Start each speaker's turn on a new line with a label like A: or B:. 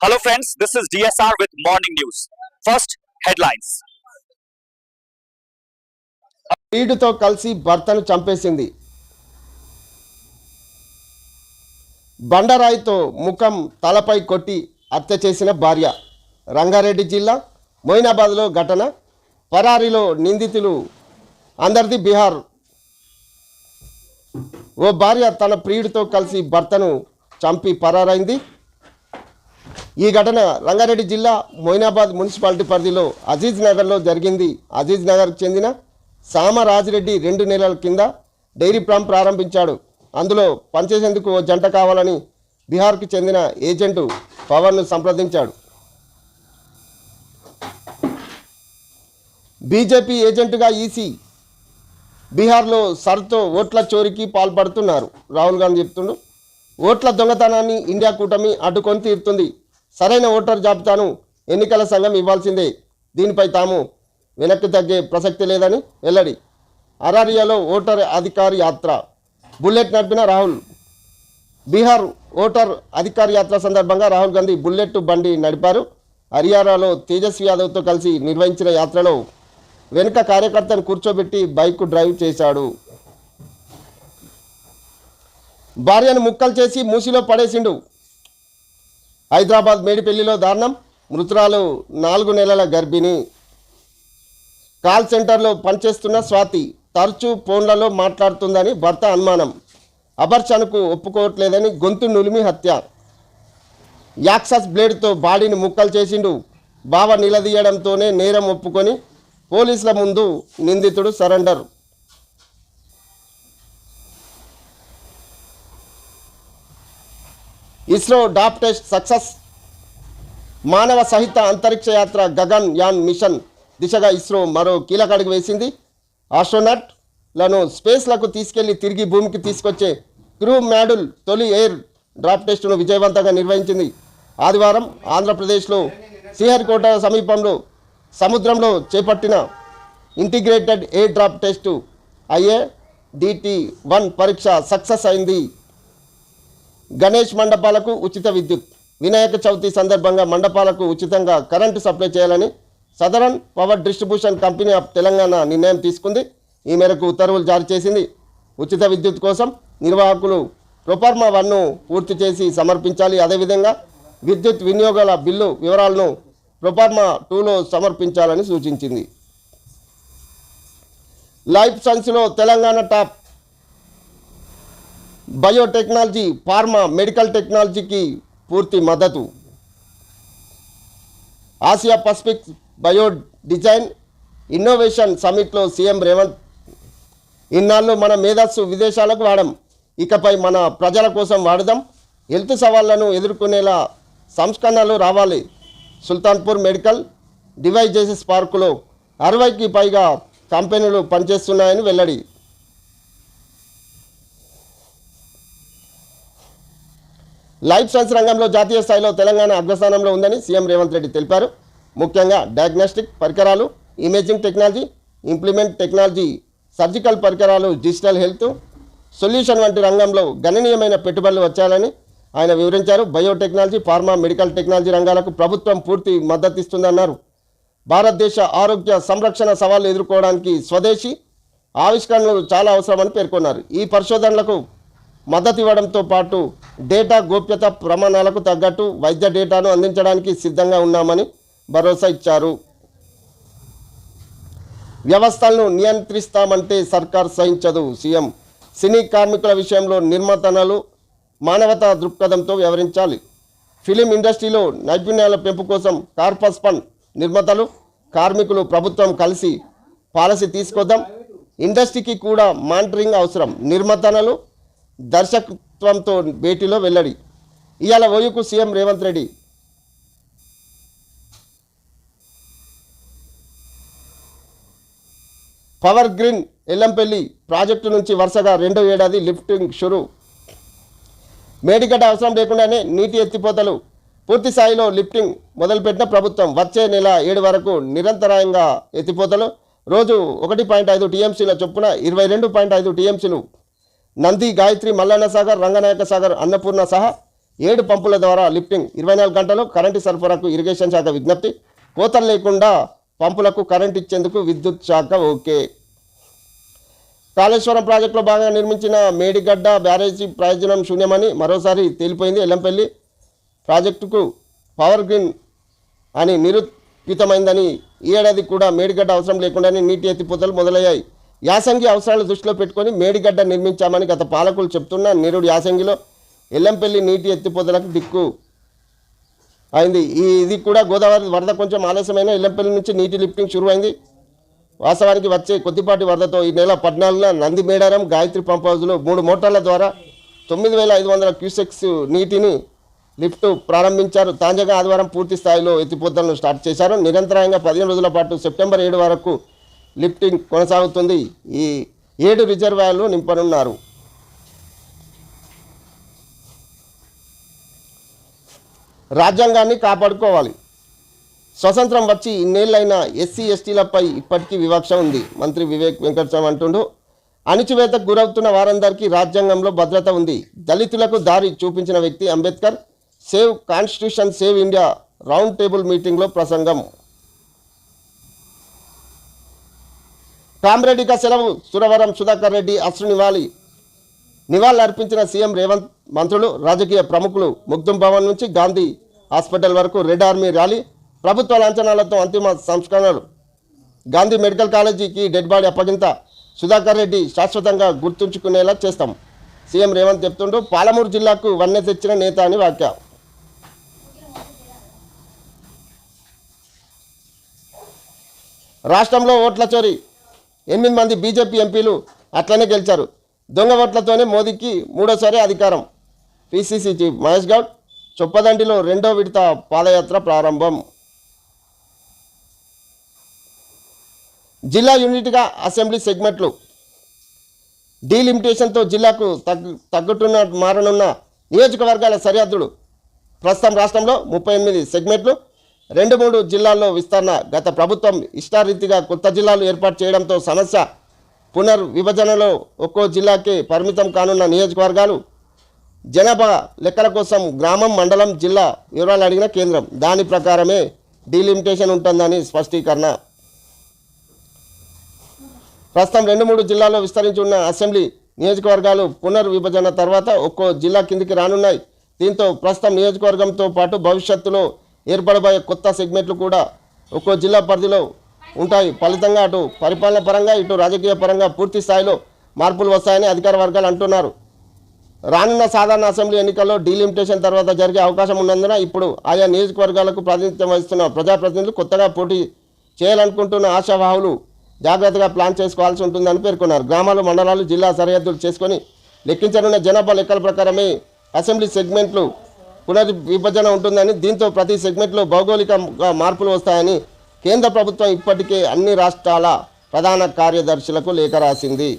A: Hello, friends. This is DSR with Morning News. First, headlines.
B: వీడితో కలిసి భర్తను చంపేసింది బండరాయితో ముఖం తలపై కొట్టి హత్య చేసిన భార్య రంగారెడ్డి జిల్లా మొయినాబాద్లో ఘటన పరారిలో నిందితులు అందరిది బీహార్ ఓ భార్య తన ప్రియుడితో కలిసి భర్తను చంపి పరారైంది ఈ ఘటన రంగారెడ్డి జిల్లా మొయినాబాద్ మున్సిపాలిటీ పరిధిలో అజీజ్ నగర్లో జరిగింది. అజీజ్ నగర్కు చెందిన సామరాజిరెడ్డి రెండు నెలల కింద డైరీ ఫామ్ ప్రారంభించాడు. అందులో పనిచేసేందుకు ఓ జంట కావాలని బీహార్కు చెందిన ఏజెంటు పవన్ను సంప్రదించాడు. బీజేపీ ఏజెంటుగా ఈసీ బీహార్లో సర్తో ఓట్ల చోరీకి పాల్పడుతున్నారు. రాహుల్ గాంధీ చెప్తుండు ఓట్ల దొంగతనాన్ని ఇండియా కూటమి అడ్డుకొని తీరుతుంది. సరైన ఓటర్ జాబితాను ఎన్నికల సంఘం ఇవ్వాల్సిందే. దీనిపై తాము వెనక్కి తగ్గే ప్రసక్తి లేదని వెల్లడి. అరారియాలో ఓటర్ అధికారి యాత్ర. బుల్లెట్ నడిపిన రాహుల్. బీహార్ ఓటర్ అధికార యాత్ర సందర్భంగా రాహుల్ గాంధీ బుల్లెట్ బండి నడిపారు. హర్యానాలో తేజస్వి యాదవ్తో కలిసి నిర్వహించిన యాత్రలో వెనుక కార్యకర్తను కూర్చోబెట్టి బైక్ డ్రైవ్ చేశాడు. భార్యను ముక్కలు చేసి మూసిలో పడేసిండు. హైదరాబాద్ మేడిపల్లిలో దారుణం. మృతురాలు నాలుగు నెలల గర్భిణి. కాల్ సెంటర్లో పనిచేస్తున్న స్వాతి తరచూ ఫోన్లలో మాట్లాడుతుందని భర్త అనుమానం. అబర్చనకు ఒప్పుకోవట్లేదని గొంతు నులిమి హత్య. యాక్సస్ బ్లేడ్తో బాడీని ముక్కలు చేసిండు. బావ నిలదీయడంతోనే నేరం ఒప్పుకొని పోలీసుల ముందు నిందితుడు surrender. ISRO drop test success. మానవ సహిత అంతరిక్ష యాత్ర గగన్ యాన్ మిషన్ దిశగా ఇస్రో మరో కీలక అడుగు వేసింది. ఆస్ట్రోనాట్లను స్పేస్లకు తీసుకెళ్ళి తిరిగి భూమికి తీసుకొచ్చే క్రూ మ్యాడుల్ తొలి ఎయిర్ డ్రాప్ టెస్టును విజయవంతంగా నిర్వహించింది. ఆదివారం ఆంధ్రప్రదేశ్లో శ్రీహరికోట సమీపంలో సముద్రంలో చేపట్టిన integrated air drop test IA DT one పరీక్ష సక్సెస్ అయింది. గణేష్ మండపాలకు ఉచిత విద్యుత్. వినాయక చవితి సందర్భంగా మండపాలకు ఉచితంగా కరెంటు సప్లై చేయాలని southern power distribution company of Telangana నిర్ణయం తీసుకుంది. ఈ మేరకు ఉత్తర్వులు జారీ చేసింది. ఉచిత విద్యుత్ కోసం నిర్వాహకులు ప్రొపర్మా వన్ను పూర్తి చేసి సమర్పించాలి. అదేవిధంగా విద్యుత్ వినియోగాల బిల్లు వివరాలను ప్రొపర్మా టూలో సమర్పించాలని సూచించింది. లైఫ్ సైన్స్లో Telangana top biotechnology pharma medical టెక్నాలజీకి పూర్తి మద్దతు. Asia Pacific bio design innovation సమిట్లో CM Revanth ఇన్నాళ్ళు మన మేధస్సు విదేశాలకు వాడడం ఇకపై మన ప్రజల కోసం వాడదాం. హెల్త్ సవాళ్ళను ఎదుర్కొనేలా సంస్కరణలు రావాలి. సుల్తాన్పూర్ మెడికల్ డివైజెసెస్ పార్కులో అరవైకి పైగా కంపెనీలు పనిచేస్తున్నాయని వెల్లడి. లైఫ్ సైన్స్ రంగంలో జాతీయ స్థాయిలో తెలంగాణ అగ్రస్థానంలో ఉందని సీఎం రేవంత్ రెడ్డి తెలిపారు. ముఖ్యంగా డయాగ్నోస్టిక్ పరికరాలు imaging technology implement technology surgical పరికరాలు డిజిటల్ హెల్త్ సొల్యూషన్ వంటి రంగంలో గణనీయమైన పెట్టుబడులు వచ్చాయని ఆయన వివరించారు. బయోటెక్నాలజీ ఫార్మా మెడికల్ టెక్నాలజీ రంగాలకు ప్రభుత్వం పూర్తి మద్దతు ఇస్తుందన్నారు భారతదేశ ఆరోగ్య సంరక్షణ సవాళ్ళు ఎదుర్కోవడానికి స్వదేశీ ఆవిష్కరణలు చాలా అవసరమని పేర్కొన్నారు. ఈ పరిశోధనలకు మద్దతు ఇవ్వడంతో పాటు డేటా గోప్యత ప్రమాణాలకు తగ్గట్టు వైద్య డేటాను అందించడానికి సిద్ధంగా ఉన్నామని భరోసా ఇచ్చారు. వ్యవస్థలను నియంత్రిస్తామంటే సర్కార్ సహించదు. సీఎం సినీ కార్మికుల విషయంలో నిర్మాతనలు మానవతా దృక్పథంతో వ్యవహరించాలి. ఫిలిం ఇండస్ట్రీలో నైపుణ్యాల పెంపు కోసం కార్పస్ ఫండ్ నిర్మాతలు కార్మికులు ప్రభుత్వం కలిసి పాలసీ తీసుకొద్దాం. ఇండస్ట్రీకి కూడా మానిటరింగ్ అవసరం. నిర్మతనలు దర్శకత్వంతో భేటీలో వెల్లడి. ఇవాళ ఓయుకు CM Revanth Reddy. Power green Yellampalli project నుంచి వరుసగా రెండో ఏడాది లిఫ్టింగ్ షురు. మేడిగడ్డ అవసరం లేకుండానే నీటి ఎత్తిపోతలు. పూర్తి స్థాయిలో లిఫ్టింగ్ మొదలుపెట్టిన ప్రభుత్వం వచ్చే నెల ఏడు వరకు నిరంతరాయంగా ఎత్తిపోతలు. రోజు ఒకటి పాయింట్ ఐదు టీఎంసీల చొప్పున ఇరవై రెండు పాయింట్ ఐదు టీఎంసీలు నంది గాయత్రి మల్లన్న సాగర్ రంగనాయక సాగర్ అన్నపూర్ణ సహా ఏడు పంపుల ద్వారా లిఫ్టింగ్. ఇరవై నాలుగు గంటలు కరెంటు సరఫరాకు ఇరిగేషన్ శాఖ విజ్ఞప్తి. కోతలు లేకుండా పంపులకు కరెంట్ ఇచ్చేందుకు విద్యుత్ శాఖ ఓకే. కాళేశ్వరం ప్రాజెక్టులో భాగంగా నిర్మించిన మేడిగడ్డ బ్యారేజీ ప్రయోజనం శూన్యమని మరోసారి తేలిపోయింది ఎల్లంపల్లి. ప్రాజెక్టుకు పవర్ గ్రీన్ అని నిరూపితమైందని ఈ ఏడాది కూడా మేడిగడ్డ అవసరం లేకుండానే నీటి ఎత్తిపోతలు మొదలయ్యాయి. యాసంగి అవసరాలు దృష్టిలో పెట్టుకొని మేడిగడ్డ నిర్మించామని గత పాలకులు చెప్తున్న. నిరుడు యాసంగిలో ఎల్లంపల్లి నీటి ఎత్తిపోతలకు దిక్కు అయింది. ఈ ఇది కూడా గోదావరి వరద కొంచెం ఆలస్యమైన ఎల్లంపల్లి నుంచి నీటి లిఫ్టింగ్ అయింది వాస్తవానికి వచ్చే కొద్దిపాటి వరదతో ఈ నెల పద్నాలుగున నంది మేడారం గాయత్రి పంప్ హౌజ్లో మూడు మోటార్ల ద్వారా తొమ్మిది వేల ఐదు వందల క్యూసెక్స్ నీటిని లిఫ్ట్ ప్రారంభించారు. తాజాగా ఆదివారం పూర్తి స్థాయిలో ఎత్తిపోతలను స్టార్ట్ చేశారు. నిరంతరాయంగా పదిహేను రోజుల పాటు సెప్టెంబర్ ఏడు వరకు లిఫ్టింగ్ కొనసాగుతుంది. ఈ ఏడు రిజర్వాయర్లు నింపనున్నారు. రాజ్యాంగాన్ని కాపాడుకోవాలి. స్వతంత్రం వచ్చి ఇన్నేళ్ళైన ఎస్సీ ఎస్టీలపై ఇప్పటికీ వివక్ష ఉంది. మంత్రి వివేక్ వెంకటస్వామి అంటుండు అణిచివేతకు గురవుతున్న వారందరికీ రాజ్యాంగంలో భద్రత ఉంది. దళితులకు దారి చూపించిన వ్యక్తి Ambedkar save constitution save India round table మీటింగ్లో ప్రసంగం. కామ్రెడ్డిగా సెలవు. సురవరం సుధాకర్ రెడ్డి అశ్రు నివాళి. నివాళులు అర్పించిన సీఎం రేవంత్ మంత్రులు రాజకీయ ప్రముఖులు ముగ్ధుం భవన్ నుంచి గాంధీ హాస్పిటల్ వరకు రెడ్ ఆర్మీ ర్యాలీ ప్రభుత్వ లాంఛనాలతో అంతిమ సంస్కరణలు. గాంధీ మెడికల్ కాలేజీకి డెడ్ బాడీ అప్పగింత సుధాకర్ రెడ్డి శాశ్వతంగా గుర్తుంచుకునేలా చేస్తాం. సీఎం రేవంత్ చెప్తుంటూ పాలమూరు జిల్లాకు వన్నె తెచ్చిన నేత అని వాక్య రాష్ట్రంలో ఓట్ల చోరీ. ఎనిమిది మంది బీజేపీ ఎంపీలు అట్లనే గెలిచారు. దొంగ ఓట్లతోనే మోదీకి మూడోసారి అధికారం. పిసిసి చీఫ్ మహేష్ గౌడ్ చొప్పదండిలో రెండో విడత పాదయాత్ర ప్రారంభం. జిల్లా యూనిట్గా అసెంబ్లీ సెగ్మెంట్లు. డీలిమిటేషన్తో జిల్లాకు తగ్గు తగ్గుతున్న మారనున్న నియోజకవర్గాల సరిహద్దులు. ప్రస్తుతం రాష్ట్రంలో ముప్పై ఎనిమిది సెగ్మెంట్లు. రెండు మూడు జిల్లాల్లో విస్తరణ. గత ప్రభుత్వం ఇష్టారీతిగా కొత్త జిల్లాలు ఏర్పాటు చేయడంతో సమస్య పునర్విభజనలో ఒక్కో జిల్లాకే పరిమితం కానున్న నియోజకవర్గాలు జనాభా లెక్కల కోసం గ్రామం మండలం జిల్లా వివరాలు అడిగిన కేంద్రం. దాని ప్రకారమే డీలిమిటేషన్ ఉంటుందని స్పష్టీకరణ. ప్రస్తుతం రెండు మూడు జిల్లాల్లో విస్తరించి ఉన్న అసెంబ్లీ నియోజకవర్గాలు పునర్విభజన తర్వాత ఒక్కో జిల్లా కిందికి రానున్నాయి. దీంతో ప్రస్తుతం నియోజకవర్గంతో పాటు భవిష్యత్తులో ఏర్పడబోయే కొత్త సెగ్మెంట్లు కూడా ఒక్కో జిల్లా పరిధిలో ఉంటాయి. ఫలితంగా అటు పరిపాలన పరంగా ఇటు రాజకీయ పరంగా పూర్తి స్థాయిలో మార్పులు వస్తాయని అధికార వర్గాలు అంటున్నారు. రానున్న సాధారణ అసెంబ్లీ ఎన్నికల్లో డీలిమిటేషన్ తర్వాత జరిగే అవకాశం ఉన్నందున ఇప్పుడు ఆయా నియోజకవర్గాలకు ప్రాతినిధ్యం వహిస్తున్న ప్రజాప్రతినిధులు కొత్తగా పోటీ చేయాలనుకుంటున్న ఆశావాహులు జాగ్రత్తగా ప్లాన్ చేసుకోవాల్సి ఉంటుందని పేర్కొన్నారు. గ్రామాలు మండలాలు జిల్లా సరిహద్దులు చేసుకొని లెక్కించనున్న జనాభా లెక్కల ప్రకారమే అసెంబ్లీ సెగ్మెంట్లు పునర్విభజన ఉంటుందని దీంతో ప్రతి సెగ్మెంట్లో భౌగోళికంగా మార్పులు వస్తాయని కేంద్ర ప్రభుత్వం ఇప్పటికే అన్ని రాష్ట్రాల ప్రధాన కార్యదర్శులకు లేఖ రాసింది.